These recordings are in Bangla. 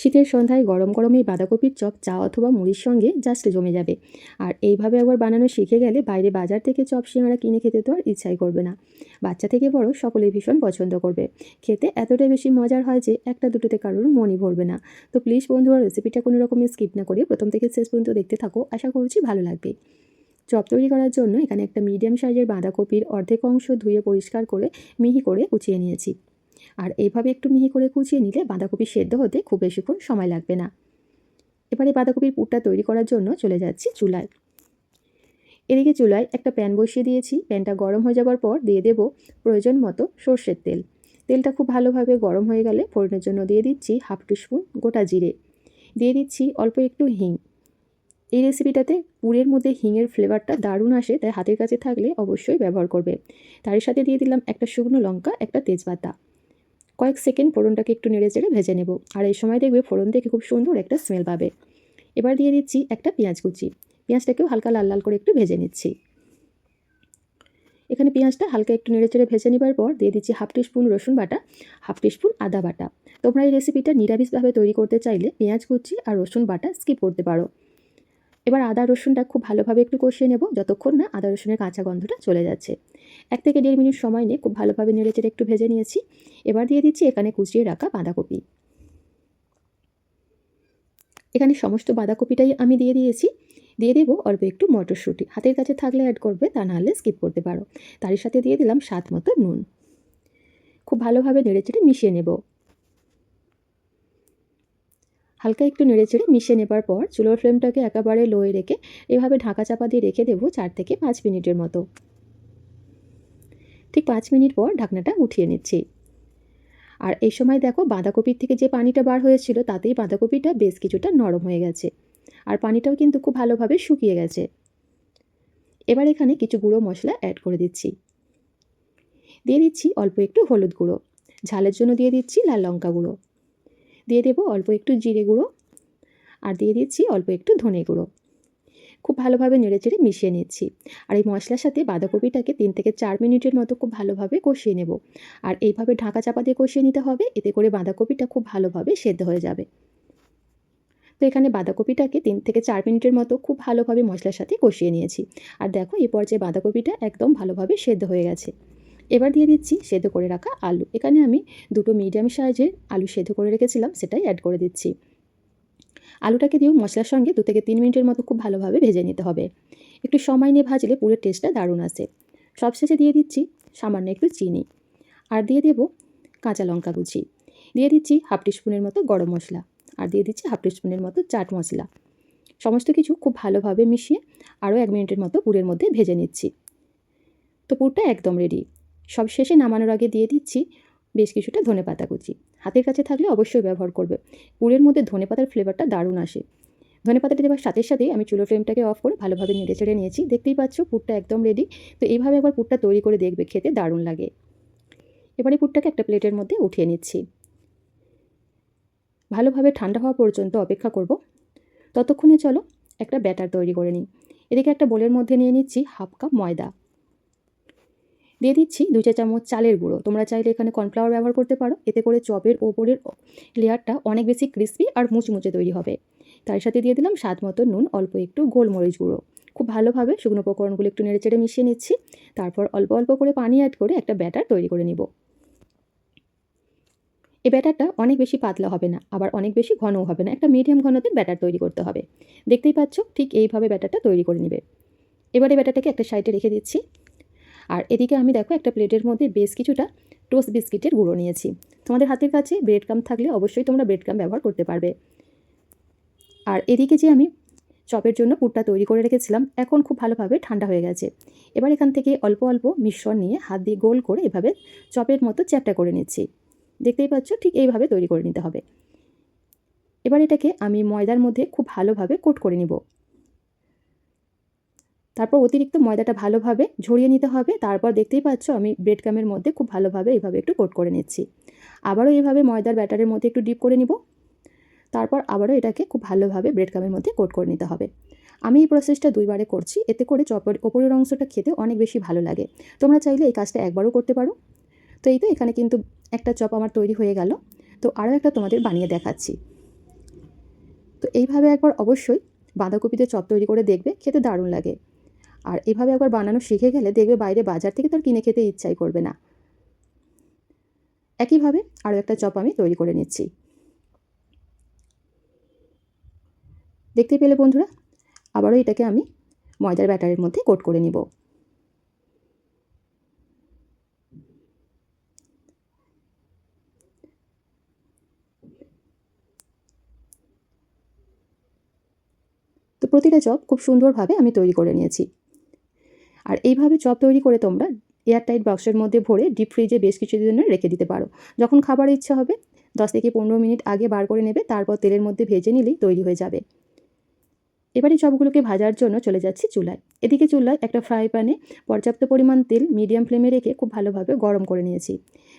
শীতের সন্ধ্যায় গরম গরম এই বাঁধাকপির চপ, চা অথবা মুড়ির সঙ্গে জাস্ট জমে যাবে। আর এইভাবে একবার বানানো শিখে গেলে বাইরে বাজার থেকে চপ সিঙ্গারা কিনে খেতে তো আর ইচ্ছাই করবে না। বাচ্চা থেকে বড় সকলেই ভীষণ পছন্দ করবে। খেতে এতটাই বেশি মজার হয় যে একটা দুটোতে কারোর মনই ভরবে না। তো প্লিজ বন্ধুরা রেসিপিটা কোনো রকমের স্কিপ না করে প্রথম থেকে শেষ পর্যন্ত দেখতে থাকো। আশা করছি ভালো লাগবে। চপ তৈরি করার জন্য এখানে একটা মিডিয়াম সাইজের বাঁধাকপির অর্ধেক অংশ ধুয়ে পরিষ্কার করে, মিহি করে কুচিয়ে নিয়েছি। আর এইভাবে একটু মিহি করে কুচিয়ে নিলে বাঁধাকপি সেদ্ধ হতে খুব বেশিক্ষণ সময় লাগবে না। এবারে বাঁধাকপির পুরটা তৈরি করার জন্য চলে যাচ্ছি চুলায়। এদিকে চুলায় একটা প্যান বসিয়ে দিয়েছি। প্যানটা গরম হয়ে যাবার পর দিয়ে দেব প্রয়োজন মতো সর্ষের তেল। তেলটা খুব ভালোভাবে গরম হয়ে গেলে ফোড়নের জন্য দিয়ে দিচ্ছি হাফ টিস্পুন গোটা জিরে। দিয়ে দিচ্ছি অল্প একটু হিং। এই রেসিপিটাতে পুরের মধ্যে হিঙের ফ্লেভারটা দারুণ আসে, তাই হাতের কাছে থাকলে অবশ্যই ব্যবহার করবে। তার সাথে দিয়ে দিলাম একটা শুকনো লঙ্কা, একটা তেজপাতা। কয়েক সেকেন্ড ফোড়নটাকে একটু নেড়ে চেড়ে ভেজে নেব। আর এই সময় দেখবে ফোড়ন থেকে খুব সুন্দর একটা স্মেল পাবে। এবার দিয়ে দিচ্ছি একটা পেঁয়াজ কুচি। পেঁয়াজটাকেও হালকা লাল লাল করে একটু ভেজে নিচ্ছি। এখানে পেঁয়াজটা হালকা একটু নেড়ে চেড়ে ভেজে নেবার পর দিয়ে দিচ্ছি হাফ টিস্পুন রসুন বাটা, হাফ টিস্পুন আদা বাটা। তোমরা এই রেসিপিটা নিরামিষভাবে তৈরি করতে চাইলে পেঁয়াজ কুচি আর রসুন বাটা স্কিপ করতে পারো। এবার আদা রসুনটা খুব ভালোভাবে একটু কষিয়ে নেব, যতক্ষণ না আদা রসুনের কাঁচা গন্ধটা চলে যাচ্ছে। এক থেকে দেড় মিনিট সময় নিয়ে খুব ভালোভাবে নেড়েচেড়ে একটু ভেজে নিয়েছি। এবার দিয়ে দিচ্ছি এখানে কুচিয়ে রাখা বাঁধাকপি। এখানে সমস্ত বাঁধাকপিটাই আমি দিয়ে দিয়েছি। দিয়ে দেবো অল্প একটু মটরশুঁটি। হাতের কাছে থাকলে অ্যাড করবে, তা নাহলে স্কিপ করতে পারো। তারই সাথে দিয়ে দিলাম স্বাদ মতো নুন। খুব ভালোভাবে নেড়েচেড়ে মিশিয়ে নেব। হালকা একটু নেড়েচেড়ে মিশিয়ে নেবার পর চুলোর ফ্লেমটাকে একেবারে লোয়ে রেখে এভাবে ঢাকা চাপা দিয়ে রেখে দেবো চার থেকে পাঁচ মিনিটের মতো। ঠিক পাঁচ মিনিট পর ঢাকনাটা উঠিয়ে নিচ্ছি। আর এই সময় দেখো বাঁধাকপির থেকে যে পানিটা বার হয়েছিল, তাতেই বাঁধাকপিটা বেশ কিছুটা নরম হয়ে গেছে। আর পানিটাও কিন্তু খুব ভালোভাবে শুকিয়ে গেছে। এবার এখানে কিছু গুঁড়ো মশলা অ্যাড করে দিচ্ছি। দিয়ে দিচ্ছি অল্প একটু হলুদ গুঁড়ো। ঝালের জন্য দিয়ে দিচ্ছি লাল লঙ্কা গুঁড়ো। দিয়ে দেবো অল্প একটু জিরে গুঁড়ো। আর দিয়ে দিচ্ছি অল্প একটু ধনে গুঁড়ো। খুব ভালোভাবে নেড়েচেড়ে মিশিয়ে নিচ্ছি। আর এই মশলার সাথে বাঁধাকপিটাকে তিন থেকে চার মিনিটের মতো খুব ভালোভাবে কষিয়ে নেব। আর এইভাবে ঢাকা চাপা দিয়ে কষিয়ে নিতে হবে, এতে করে বাঁধাকপিটা খুব ভালোভাবে সেদ্ধ হয়ে যাবে। তো এখানে বাঁধাকপিটাকে তিন থেকে চার মিনিটের মতো খুব ভালোভাবে মশলার সাথে কষিয়ে নিয়েছি। আর দেখো, এই পর্যায়ে বাঁধাকপিটা একদম ভালোভাবে সেদ্ধ হয়ে গেছে। এবার দিয়ে দিচ্ছি সেদ্ধ করে রাখা আলু। এখানে আমি দুটো মিডিয়াম সাইজের আলু সেদ্ধ করে রেখেছিলাম, সেটাই অ্যাড করে দিচ্ছি। আলুটাকে দিয়েও মশলার সঙ্গে দু থেকে তিন মিনিটের মতো খুব ভালোভাবে ভেজে নিতে হবে। একটু সময় নিয়ে ভাজলে পুরো টেস্টটা দারুণ আসে। সবশেষে দিয়ে দিচ্ছি সামান্য একটু চিনি। আর দিয়ে দেবো কাঁচা লঙ্কা কুচি দিয়ে দিচ্ছি হাফ টিস্পুনের মতো গরম মশলা। আর দিয়ে দিচ্ছি হাফ টিস্পুনের মতো চাট মশলা। সমস্ত কিছু খুব ভালোভাবে মিশিয়ে আরও এক মিনিটের মতো পুরের মধ্যে ভেজে নিচ্ছি। তো পুরটা একদম রেডি সব শেষে নামানোর আগে দিয়ে দিচ্ছি বেশ কিছুটা ধনে পাতা কুচি। হাতের কাছে থাকলে অবশ্যই ব্যবহার করবে। পুরের মধ্যে ধনে পাতার ফ্লেভারটা দারুণ আসে। ধনে পাতাটা দেওয়ার সাথে সাথেই আমি চুলো ফ্লেমটাকে অফ করে ভালোভাবে নেড়ে চেড়ে নিয়েছি। দেখতেই পাচ্ছ পুরটা একদম রেডি তো এইভাবে একবার পুরটা তৈরি করে দেখবে, খেতে দারুণ লাগে। এবারে পুরটাকে একটা প্লেটের মধ্যে উঠিয়ে নিচ্ছি। ভালোভাবে ঠান্ডা হওয়া পর্যন্ত অপেক্ষা করব। ততক্ষণে চলো একটা ব্যাটার তৈরি করে নিই। এদিকে একটা বোলের মধ্যে নিয়ে নিচ্ছি হাফ কাপ ময়দা। দিয়ে দিচ্ছি দু চা চামচ চালের গুঁড়ো। তোমরা চাইলে এখানে কর্নফ্লাওয়ার ব্যবহার করতে পারো। এতে করে চপের ওপরের লেয়ারটা অনেক বেশি ক্রিস্পি আর মুচমুচে তৈরি হবে। তার সাথে দিয়ে দিলাম স্বাদ মতো নুন, অল্প একটু গোলমরিচ গুঁড়ো। খুব ভালোভাবে শুকনো উপকরণগুলো একটু নেড়ে চেড়ে মিশিয়ে নিচ্ছি। তারপর অল্প অল্প করে পানি অ্যাড করে একটা ব্যাটার তৈরি করে নিব। এই ব্যাটারটা অনেক বেশি পাতলা হবে না, আবার অনেক বেশি ঘনও হবে না। একটা মিডিয়াম ঘনতে ব্যাটার তৈরি করতে হবে। দেখতেই পাচ্ছ, ঠিক এইভাবে ব্যাটারটা তৈরি করে নেবে। এবারে ব্যাটারটাকে একটা সাইডে রেখে দিচ্ছি। আর এদিকে আমি দেখো একটা প্লেটের মধ্যে বেশ কিছুটা টোস্ট বিস্কিটের গুঁড়ো নিয়েছি। তোমাদের হাতের কাছে ব্রেড কাম থাকলে অবশ্যই তোমরা ব্রেড কাম ব্যবহার করতে পারবে। আর এদিকে যে আমি চপের জন্য পুরটা তৈরি করে রেখেছিলাম, এখন খুব ভালোভাবে ঠান্ডা হয়ে গেছে। এবার এখান থেকে অল্প অল্প মিশ্রণ নিয়ে হাত দিয়ে গোল করে এভাবে চপের মতো চ্যাপটা করে নিচ্ছি। দেখতেই পাচ্ছ, ঠিক এইভাবে তৈরি করে নিতে হবে। এবার এটাকে আমি ময়দার মধ্যে খুব ভালোভাবে কোট করে নিব। তারপর অতিরিক্ত ময়দাটা ভালোভাবে ঝরিয়ে নিতে হবে। তারপর দেখতেই পাচ্ছ আমি ব্রেড কামের মধ্যে খুব ভালোভাবে এইভাবে একটু কোট করে নিচ্ছি। আবারও এইভাবে ময়দার ব্যাটারের মধ্যে একটু ডিপ করে নিব। তারপর আবারও এটাকে খুব ভালোভাবে ব্রেড কামের মধ্যে কোট করে নিতে হবে। আমি এই প্রসেসটা দুইবারে করছি। এতে করে চপের ওপরের অংশটা খেতে অনেক বেশি ভালো লাগে। তোমরা চাইলে এই কাজটা একবারও করতে পারো। তো এই তো এখানে কিন্তু একটা চপ আমার তৈরি হয়ে গেল। তো আরও একটা তোমাদের বানিয়ে দেখাচ্ছি। তো এইভাবে একবার অবশ্যই বাঁধাকপিতে চপ তৈরি করে দেখবে, খেতে দারুণ লাগে। আর এভাবে একবার বানানো শিখে গেলে দেখবে বাইরে বাজার থেকে তার কিনে খেতে ইচ্ছাই করবে না। একইভাবে আরও একটা চপ আমি তৈরি করে নিচ্ছি। দেখতে পেলে বন্ধুরা, আবারও এটাকে আমি ময়দার ব্যাটারের মধ্যে কোট করে নিব। তো প্রতিটা চপ খুব সুন্দরভাবে আমি তৈরি করে নিয়েছি। আর এইভাবে চপ তৈরি করে তোমরা এয়ারটাইট বক্সের মধ্যে ভরে ডিপ ফ্রিজে বেশ কিছুদিন রেখে দিতে পারো। যখন খাবার ইচ্ছা হবে, দশ থেকে পনেরো মিনিট আগে বার করে নেবে, তারপর তেলের মধ্যে ভেজে নিলেই তৈরি হয়ে যাবে। এবারে চপগুলোকে ভাজার জন্য চলে যাচ্ছি চুলায়। এদিকে চুলায় একটা ফ্রাই প্যানে পর্যাপ্ত পরিমাণ তেল মিডিয়াম ফ্লেমে রেখে খুব ভালোভাবে গরম করে নিয়েছি।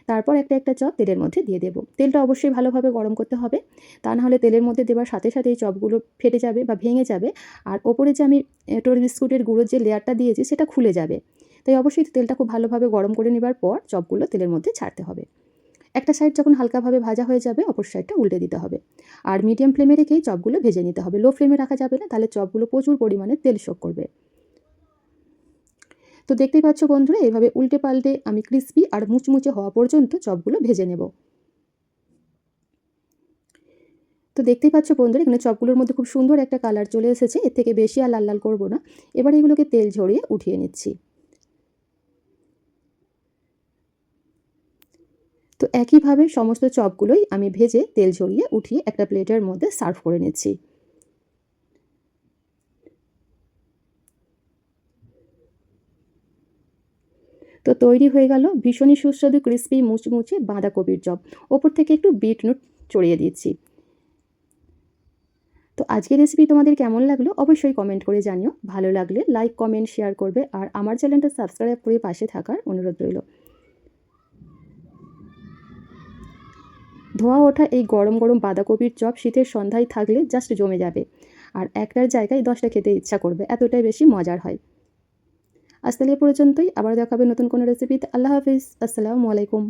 তারপর একটা একটা চপ তেলের মধ্যে দিয়ে দেবো। তেলটা অবশ্যই ভালোভাবে গরম করতে হবে। তা নাহলে তেলের মধ্যে দেওয়ার সাথে সাথে এই চপগুলো ফেটে যাবে বা ভেঙে যাবে। আর ওপরে যে আমি টোর বিস্কুটের গুঁড়োর যে লেয়ারটা দিয়েছি সেটা খুলে যাবে। তাই অবশ্যই তেলটা খুব ভালোভাবে গরম করে নেবার পর চপগুলো তেলের মধ্যে ছাড়তে হবে। একটা সাইড যখন হালকাভাবে ভাজা হয়ে যাবে, অপর সাইডটা উল্টে দিতে হবে। আর মিডিয়াম ফ্লেমে রেখেই চপগুলো ভেজে নিতে হবে। লো ফ্লেমে রাখা যাবে না, তাহলে চপগুলো প্রচুর পরিমাণে তেল শোক করবে। তো দেখতেই পাচ্ছ বন্ধুরা, এভাবে উল্টে পাল্টে আমি ক্রিস্পি আর মুচমুচে হওয়া পর্যন্ত চপগুলো ভেজে নেব। তো দেখতেই পাচ্ছ বন্ধুরা, এখানে চপগুলোর মধ্যে খুব সুন্দর একটা কালার চলে এসেছে, এর থেকে বেশি আর লাল লাল করব না। এবার এগুলোকে তেল ঝরিয়ে উঠিয়ে নিচ্ছি। তো একইভাবে সমস্ত চপগুলোই আমি ভেজে তেল ঝরিয়ে উঠিয়ে একটা প্লেটের মধ্যে সার্ভ করে নিচ্ছি। তো তৈরি হয়ে গেল ভীষণই সুস্বাদু ক্রিস্পি মুচমুচে বাঁধাকপির চপ। ওপর থেকে একটু বিট নুট চড়িয়ে দিচ্ছি। তো আজকের রেসিপি তোমাদের কেমন লাগল অবশ্যই কমেন্ট করে জানিও। ভালো লাগলে লাইক কমেন্ট শেয়ার করবে আর আমার চ্যানেলটা সাবস্ক্রাইব করে পাশে থাকার অনুরোধ রইল। ধোয়া ওঠা এই গরম গরম বাঁধাকপির চপ শীতের সন্ধ্যায় থাকলে জাস্ট জমে যাবে। আর একটার জায়গায় দশটা খেতে ইচ্ছা করবে, এতটাই বেশি মজার হয়। আজ পর্যন্তই। আবার দেখাবে নতুন কোনো রেসিপিতে আল্লাহ হাফিজ। আসসালামু আলাইকুম।